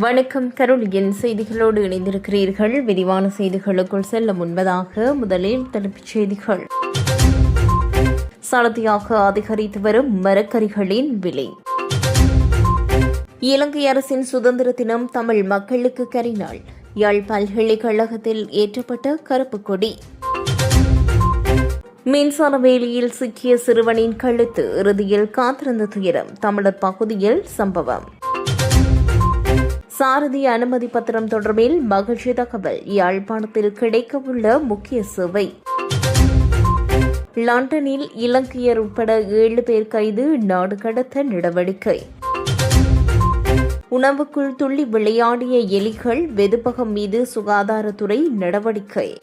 வணக்கம். கருளியின் செய்திகளோடு இணைந்திருக்கிறீர்கள். விரிவான செய்திகளுக்குள் செல்ல முன்பதாக முதலில் தலைப்புச் செய்திகள். சலத்தியாக அதிகரித்து வரும் மரக்கறிகளின் விலை. இலங்கை அரசின் சுதந்திர தினம் தமிழ் மக்களுக்கு கரிநாள். யாழ் பல்கலைக்கழகத்தில் ஏற்றப்பட்ட கருப்பு கொடி. மின்சார வேலியில் சிக்கிய சிறுவனின் கழுத்து இறுதியில் காத்திருந்த துயரம். தமிழர் பகுதியில் சம்பவம். சாரதி அனுமதி பத்திரம் தொடர்பில் மகிழ்ச்சி தகவல். யாழ்ப்பாணத்தில் கிடைக்கவுள்ள முக்கிய சேவை. லண்டனில் இலங்கையர் உட்பட ஏழு பேர் கைது நாடு கடத்த நடவடிக்கை. உணவுக்குள் துள்ளி விளையாடிய எலிகள் வெதுப்பகம் மீது சுகாதாரத்துறை நடவடிக்கை.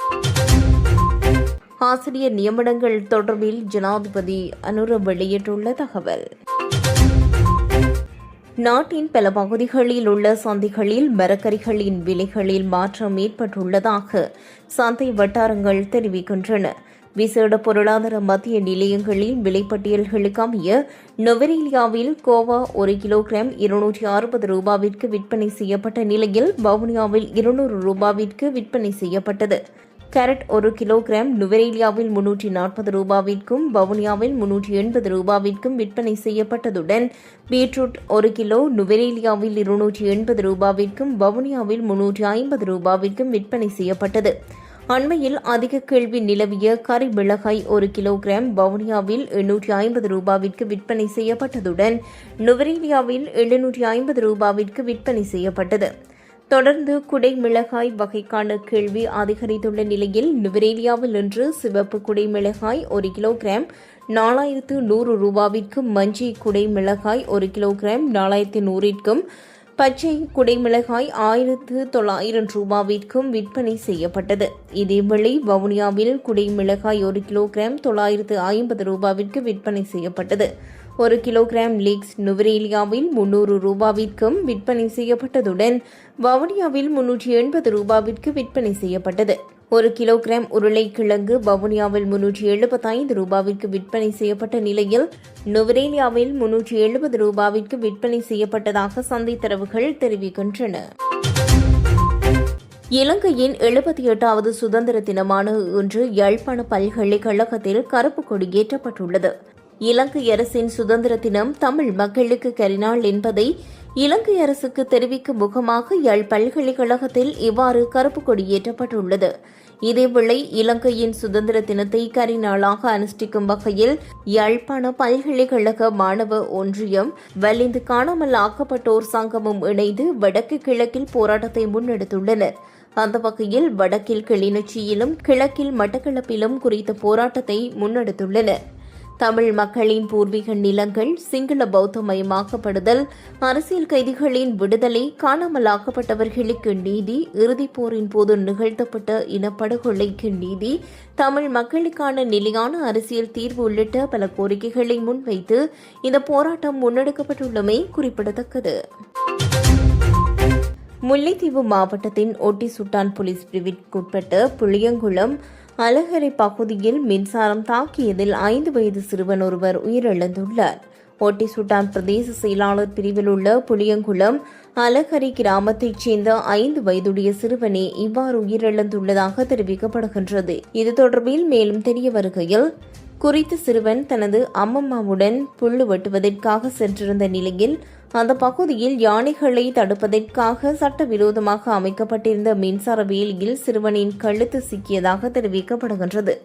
ஆசிரியர் நியமனங்கள் தொடர்பில் ஜனாதிபதி அனுர வெளியிட்டுள்ள தகவல். நாட்டின் பல பகுதிகளில் உள்ள சந்தைகளில் மரக்கறிகளின் விலைகளில் மாற்றம் ஏற்பட்டுள்ளதாக சந்தை வட்டாரங்கள் தெரிவிக்கின்றன. விசேட பொருளாதார மத்திய நிலையங்களில் விலைப்பட்டியல்களுக்கு அமைய நொவரேலியாவில் கோவா ஒரு கிலோகிராம் இருநூற்றி அறுபது ரூபாவிற்கு விற்பனை செய்யப்பட்ட நிலையில் வவுனியாவில் இருநூறு ரூபாவிற்கு விற்பனை செய்யப்பட்டது. கேரட் ஒரு கிலோகிராம் நுவரேலியாவில் முன்னூற்றி நாற்பது ரூபாவிற்கும் வவுனியாவில் முன்னூற்றி எண்பது ரூபாவிற்கும் விற்பனை செய்யப்பட்டதுடன் பீட்ரூட் ஒரு கிலோ நுவரேலியாவில் இருநூற்றி எண்பது ரூபாவிற்கும் வவுனியாவில் முன்னூற்றி ஐம்பது ரூபாவிற்கும் விற்பனை செய்யப்பட்டது. அண்மையில் அதிக கேள்வி நிலவிய கறி மிளகாய் ஒரு கிலோகிராம் வவுனியாவில் எண்ணூற்றி ஐம்பது ரூபாவிற்கு விற்பனை செய்யப்பட்டதுடன் நுவரேலியாவில் எழுநூற்றி ஐம்பது ரூபாவிற்கு விற்பனை செய்யப்பட்டது. தொடர்ந்து குடை மிளகாய் வகைக்கான கேள்வி அதிகரித்துள்ள நிலையில் நுவரேலியாவில் இன்று சிவப்பு குடை மிளகாய் ஒரு கிலோகிராம் நாலாயிரத்து நூறு ரூபாவிற்கும் மஞ்சள் குடை மிளகாய் ஒரு கிலோகிராம் நாலாயிரத்து நூறிற்கும் பச்சை குடைமிளகாய் ஆயிரத்து தொள்ளாயிரம் ரூபாவிற்கும் விற்பனை செய்யப்பட்டது. இதேவேளை வவுனியாவில் குடைமிளகாய் ஒரு கிலோகிராம் தொள்ளாயிரத்து ஐம்பது ரூபாவிற்கு விற்பனை செய்யப்பட்டது. ஒரு கிலோகிராம் லீக்ஸ் நுவரேலியாவில் முன்னூறு ரூபாவிற்கும் விற்பனை செய்யப்பட்டதுடன் வவுனியாவில் முன்னூற்றி எண்பது ரூபாவிற்கு விற்பனை செய்யப்பட்டது. ஒரு கிலோகிராம் உருளைக்கிழங்கு வவுனியாவில் முன்னூற்றி எழுபத்தைந்து ரூபாவிற்கு விற்பனை செய்யப்பட்ட நிலையில் நுவரேலியாவில் முன்னூற்றி எழுபது ரூபாவிற்கு விற்பனை செய்யப்பட்டதாக சந்தை தரவுகள் தெரிவிக்கின்றன. இலங்கையின் எழுபத்தி எட்டாவது சுதந்திர தினமான இன்று யாழ்ப்பாண பல்கலைக்கழகத்தில் கருப்பு கொடி ஏற்றப்பட்டுள்ளது. இலங்கை அரசின் சுதந்திர தினம் தமிழ் மக்களுக்கு கரிநாள் என்பதை இலங்கை அரசுக்கு தெரிவிக்கும் முகமாக யாழ் பல்கலைக்கழகத்தில் இவ்வாறு கருப்பு கொடி ஏற்றப்பட்டுள்ளது. இதேவேளை இலங்கையின் சுதந்திர தினத்தை கரிநாளாக அனுஷ்டிக்கும் வகையில் யாழ்ப்பாண பல்கலைக்கழக மாணவ ஒன்றியம் வலிந்து காணாமல் ஆக்கப்பட்டோர் சங்கமும் இணைந்து வடக்கு கிழக்கில் போராட்டத்தை முன்னெடுத்துள்ளனர். அந்த வகையில் வடக்கில் கிளிநொச்சியிலும் கிழக்கில் மட்டக்களப்பிலும் குறித்த போராட்டத்தை முன்னெடுத்துள்ளனர். தமிழ் மக்களின் பூர்வீக நிலங்கள் சிங்கள பௌத்தமயமாக்கப்படுதல் அரசியல் கைதிகளின் விடுதலை காணாமலாக்கப்பட்டவர்களுக்கு நீதி இறுதிப் போரின் போது நிகழ்த்தப்பட்ட இனப்படுகொலைக்கு நீதி தமிழ் மக்களுக்கான நிலையான அரசியல் தீர்வு உள்ளிட்ட பல கோரிக்கைகளை முன்வைத்து இந்த போராட்டம் முன்னெடுக்கப்பட்டுள்ளமை குறிப்பிடத்தக்கது. முல்லைத்தீவு மாவட்டத்தின் ஒட்டி சுட்டான் போலீஸ் பிரிவிற்குட்பட்ட புளியங்குளம் அலகரை பகுதியில் மின்சாரம் தாக்கியதில் ஐந்து வயது சிறுவன் ஒருவர் உயிரிழந்துள்ளார். ஒட்டி சுட்டான் பிரதேச செயலாளர் பிரிவில் உள்ள புளியங்குளம் அலகரி கிராமத்தைச் சேர்ந்த ஐந்து வயதுடைய சிறுவனே இவ்வாறு உயிரிழந்துள்ளதாக தெரிவிக்கப்படுகின்றது. இது தொடர்பில் மேலும் தெரிய வருகையில் குறித்த சிறுவன் தனது அம்மம்மாவுடன் புல்லு வெட்டுவதற்காக சென்றிருந்த நிலையில் அந்த பகுதியில் யானைகளை தடுப்பதற்காக சட்டவிரோதமாக அமைக்கப்பட்டிருந்த மின்சார வேலியில் சிறுவனின் கழுத்து சிக்கியதாக தெரிவிக்கப்படுகின்றது.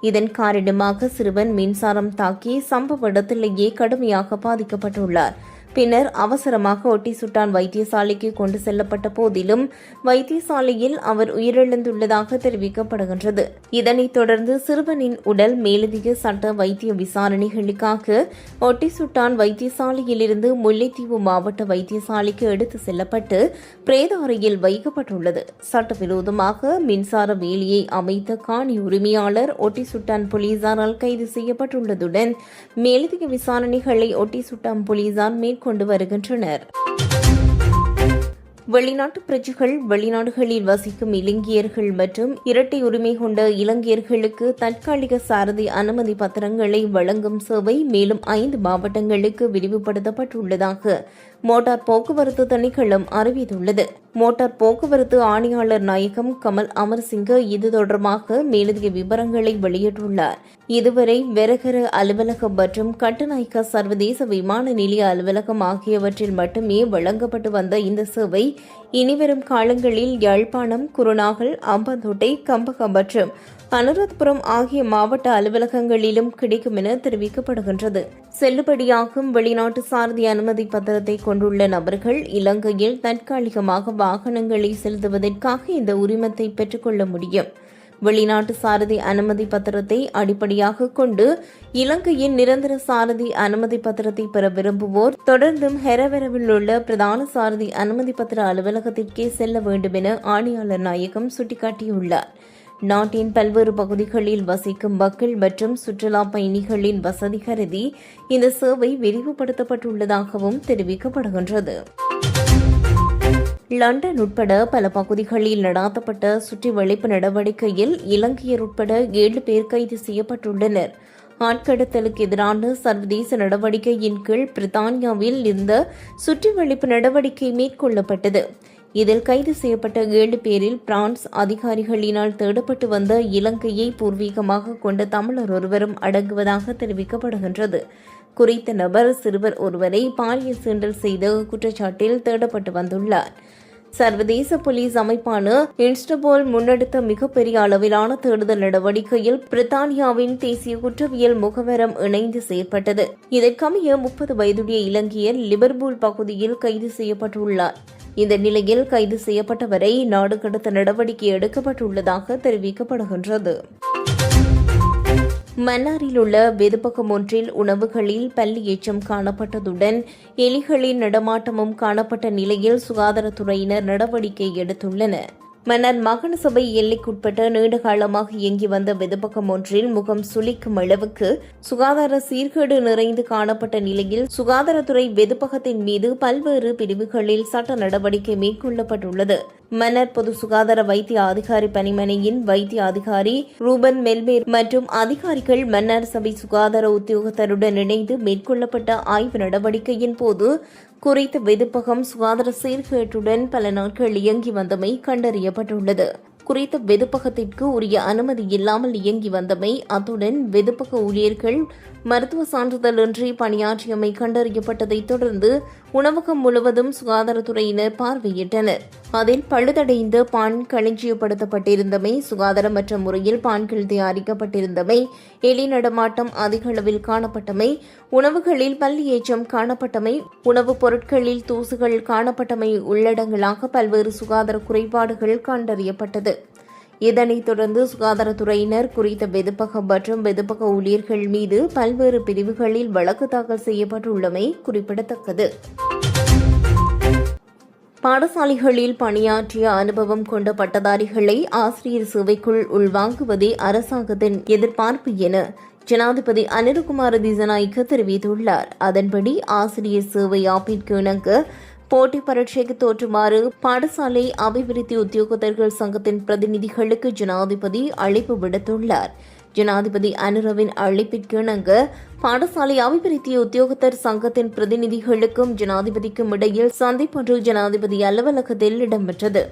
இதன் காரணமாக சிறுவன் மின்சாரம் தாக்கி சம்பவ இடத்திலேயே கடுமையாக பாதிக்கப்பட்டுள்ளார். பின்னர் அவசரமாக ஒட்டிசுட்டான் வைத்தியசாலைக்கு கொண்டு செல்லப்பட்ட போதிலும் வைத்தியசாலையில் அவர் உயிரிழந்துள்ளதாக தெரிவிக்கப்படுகின்றது. இதனைத் தொடர்ந்து சிறுவனின் உடல் மேலதிக சட்ட வைத்திய விசாரணைகளுக்காக ஒட்டிசுட்டான் வைத்தியசாலையிலிருந்து முல்லைத்தீவு மாவட்ட வைத்தியசாலைக்கு எடுத்து செல்லப்பட்டு பிரேத அறையில் வைக்கப்பட்டுள்ளது. சட்டவிரோதமாக மின்சார வேலியை அமைத்த காணி உரிமையாளர் ஒட்டிசுட்டான் போலீசாரால் கைது செய்யப்பட்டுள்ளதுடன் மேலதிக விசாரணைகளை ஒட்டிசுட்டான் போலீசார் மேற்கொண்டு வருகின்றனர். வெளிநாட்டு பிரஜைகள் வெளிநாடுகளில் வசிக்கும் இலங்கையர்கள் மற்றும் இரட்டை உரிமை கொண்ட இலங்கையர்களுக்கு தற்காலிக சாரதி அனுமதி பத்திரங்களை வழங்கும் சேவை மேலும் ஐந்து மாவட்டங்களுக்கு விரிவுபடுத்தப்பட்டுள்ளதாக மோட்டார் போக்குவரத்து திணைக்களம் அறிவித்துள்ளது. மோட்டார் போக்குவரத்து ஆணையாளர் நாயகம் கமல் அமர்சிங்க இது தொடர்பாக மேலதிக விவரங்களை வெளியிட்டுள்ளார். இதுவரை வெரகர அலுவலகம் மற்றும் கட்டுநாயக்க சர்வதேச விமான நிலைய அலுவலகம் ஆகியவற்றில் மட்டுமே வழங்கப்பட்டு வந்த இந்த சேவை இனிவரும் காலங்களில் யாழ்ப்பாணம் குருநாகல் அம்பந்தோட்டை கம்பகம் மற்றும் அனுராதபுரம் ஆகிய மாவட்ட அலுவலகங்களிலும் கிடைக்கும் என தெரிவிக்கப்படுகின்றது. செல்லுபடியாகும் வெளிநாட்டு சாரதி அனுமதி பத்திரத்தை கொண்டுள்ள நபர்கள் இலங்கையில் தற்காலிகமாக வாகனங்களை செலுத்துவதற்காக இந்த உரிமத்தை பெற்றுக்கொள்ள முடியும். வெளிநாட்டு சாரதி அனுமதி பத்திரத்தை அடிப்படையாக கொண்டு இலங்கையின் நிரந்தர சாரதி அனுமதி பத்திரத்தை பெற விரும்புவோர் தொடர்ந்தும் ஹெரவெரவில் உள்ள பிரதான சாரதி அனுமதி பத்திர அலுவலகத்திற்கே செல்ல வேண்டும் என ஆணையாளர் நாயகம் சுட்டிக்காட்டியுள்ளார். நாட்டின் பல்வேறு பகுதிகளில் வசிக்கும் மக்கள் மற்றும் சுற்றுலா பயணிகளின் வசதி கருதி இந்த சேவை விரிவுபடுத்தப்பட்டுள்ளதாகவும் தெரிவிக்கப்படுகின்றது. லண்டன் உட்பட பல பகுதிகளில் நடாத்தப்பட்ட சுற்றி வளைப்பு நடவடிக்கையில் இலங்கையர் உட்பட ஏழு பேர் கைது செய்யப்பட்டுள்ளனர். ஆட்கடத்தலுக்கு எதிரான சர்வதேச நடவடிக்கையின் கீழ் பிரித்தானியாவில் இந்த சுற்றி வளைப்பு நடவடிக்கை மேற்கொள்ளப்பட்டது. இதில் கைது செய்யப்பட்ட ஏழு பேரில் பிரான்ஸ் அதிகாரிகளினால் தேடப்பட்டு வந்த இலங்கையை பூர்வீகமாக கொண்ட தமிழர் ஒருவரும் அடங்குவதாக தெரிவிக்கப்படுகின்றது. குறித்த நபர் சிறுவர் ஒருவரை பாலியல் சீண்டல் செய்த குற்றச்சாட்டில் தேடப்பட்டு வந்துள்ளார். சர்வதேச போலீஸ் அமைப்பான இன்ஸ்டபோல் முன்னெடுத்த மிகப்பெரிய அளவிலான தேடுதல் நடவடிக்கையில் பிரித்தானியாவின் தேசிய குற்றவியல் முகவரம் இணைந்து செயற்பட்டது. இதற்கமைய முப்பது வயதுடைய இலங்கையர் லிபர்பூல் பகுதியில் கைது செய்யப்பட்டுள்ளார். இந்த நிலையில் கைது செய்யப்பட்டவரை நாடு கடத்த நடவடிக்கை எடுக்கப்பட்டுள்ளதாக தெரிவிக்கப்படுகின்றது. மன்னாரில் உள்ள வெதுப்பகம் ஒன்றில் உணவுகளில் பள்ளி எச்சம் காணப்பட்டதுடன் எலிகளின் நடமாட்டமும் காணப்பட்ட நிலையில் சுகாதாரத்துறையினர் நடவடிக்கை எடுத்துள்ளனர். மன்னர் மகன சபை எல்லைக்குட்பட்ட நீண்டகாலமாக இயங்கி வந்த வெதுப்பகம் ஒன்றில் முகம் சுளிக்கும் அளவுக்கு சுகாதார சீர்கேடு நிறைந்து காணப்பட்ட நிலையில் சுகாதாரத்துறை வெதுப்பகத்தின் மீது பல்வேறு பிரிவுகளில் சட்ட நடவடிக்கை மேற்கொள்ளப்பட்டுள்ளது. மன்னர் பொது சுகாதார வைத்திய அதிகாரி பணிமனையின் வைத்திய அதிகாரி ரூபன் மெல்மேர் மற்றும் அதிகாரிகள் மன்னர் சபை சுகாதார உத்தியோகத்தருடன் இணைந்து மேற்கொள்ளப்பட்ட ஆய்வு நடவடிக்கையின் போது குறித்த வெதுப்பகம் சுகாதார சீர்கேட்டுடன் பல நாட்கள் இயங்கி வந்தமை கண்டறியப்பட்டுள்ளது. குறித்த வெதுப்பகத்திற்கு உரிய அனுமதி இல்லாமல் இயங்கி வந்தமை அத்துடன் வெதுப்பக ஊழியர்கள் மருத்துவ சான்றிதழின்றி பணியாற்றியமை கண்டறியப்பட்டதைத் தொடர்ந்து உணவகம் முழுவதும் சுகாதாரத்துறையினர் பார்வையிட்டனர். அதில் பழுதடைந்த பான் களஞ்சியப்படுத்தப்பட்டிருந்தமை சுகாதாரமற்ற முறையில் பான்கள் தயாரிக்கப்பட்டிருந்தமை எலி நடமாட்டம் அதிக அளவில் காணப்பட்டமை உணவுகளில் பள்ளி ஏற்றம் காணப்பட்டமை உணவுப் பொருட்களில் தூசுகள் காணப்பட்டமை உள்ளடங்களாக பல்வேறு சுகாதார குறைபாடுகள் கண்டறியப்பட்டது. இதனைத் தொடர்ந்து சுகாதாரத்துறையினர் குறித்த வெதுப்பகம் மற்றும் வெதுப்பக ஊழியர்கள் மீது பல்வேறு பிரிவுகளில் வழக்கு தாக்கல் செய்யப்பட்டுள்ளமை குறிப்பிடத்தக்கது. பாடசாலைகளில் பணியாற்றிய அனுபவம் கொண்ட பட்டதாரிகளை ஆசிரியர் சேவைக்குள் உள்வாங்குவதே அரசாங்கத்தின் எதிர்பார்ப்பு என ஜனாதிபதி அனிருகுமார திசநாய்க்கு தெரிவித்துள்ளார். அதன்படி ஆசிரியர் சேவை ஆப்பிற்கு இணங்க போட்டி பரீட்சைக்கு தோற்றுமாறு பாடசாலை அபிவிருத்தி உத்தியோகத்தர்கள் சங்கத்தின் பிரதிநிதிகளுக்கு ஜனாதிபதி அழைப்பு விடுத்துள்ளார். ஜனாதிபதி அனுரவின் அழைப்பிற்கிணங்க பாடசாலை அபிவிருத்தி உத்தியோகத்தர் சங்கத்தின் பிரதிநிதிகளுக்கும் ஜனாதிபதிக்கும் இடையில் சந்திப்பொன்று ஜனாதிபதி அலுவலகத்தில் இடம்பெற்றது.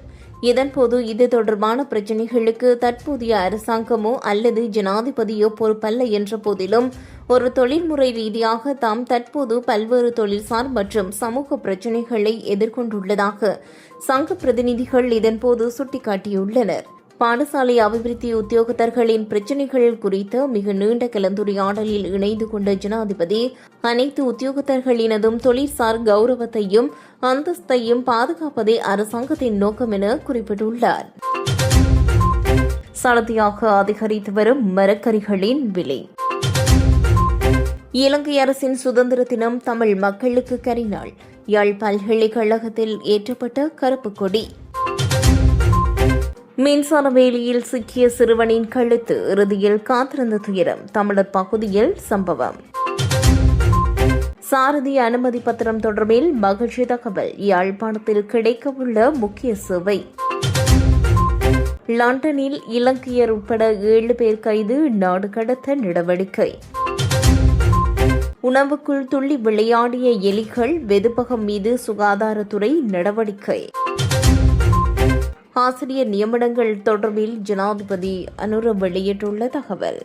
இதன்போது இது தொடர்பான பிரச்சினைகளுக்கு தற்போதைய அரசாங்கமோ அல்லது ஜனாதிபதியோ பொறுப்பல்ல என்ற போதிலும் ஒரு தொழில்முறை ரீதியாக தாம் தற்போது பல்வேறு தொழில்சார் மற்றும் சமூக பிரச்சினைகளை எதிர்கொண்டுள்ளதாக சங்க பிரதிநிதிகள் இதன்போது சுட்டிக்காட்டியுள்ளனர். பாடசாலை அபிவிருத்தி உத்தியோகத்தர்களின் பிரச்சினைகள் குறித்த மிக நீண்ட கலந்துரையாடலில் இணைந்து கொண்ட ஜனாதிபதி அனைத்து உத்தியோகத்தர்களினதும் தொழிற்சார் கௌரவத்தையும் அந்தஸ்தையும் பாதுகாப்பதே அரசாங்கத்தின் நோக்கம் என குறிப்பிட்டுள்ளார். சலதியாக அதிகரித்து வரும் மரக்கறிகளின் விலை. இலங்கை அரசின் சுதந்திர தினம் தமிழ் மக்களுக்கு கரிநாள். யாழ் பல்கலைக்கழகத்தில் ஏற்றப்பட்ட கருப்பு கொடி. மின்சார வேலியில் சிக்கிய சிறுவனின் கழுத்து இறுதியில் காத்திருந்த துயரம் தமிழர் பகுதியில் சம்பவம். சாரதி அனுமதி பத்திரம் தொடர்பில் மகிழ்ச்சி தகவல். யாழ்ப்பாணத்தில் கிடைக்கவுள்ள முக்கிய சேவை. லண்டனில் இலங்கையர் உட்பட ஏழு பேர் கைது நாடு கடத்த நடவடிக்கை. உணவுக்குள் துள்ளி விளையாடிய எலிகள் வெதுப்பகம் மீது சுகாதாரத்துறை நடவடிக்கை. ஆசிரியர் நியமனங்கள் தொடர்பில் ஜனாதிபதி அனுர வெளியிட்டுள்ள தகவல்.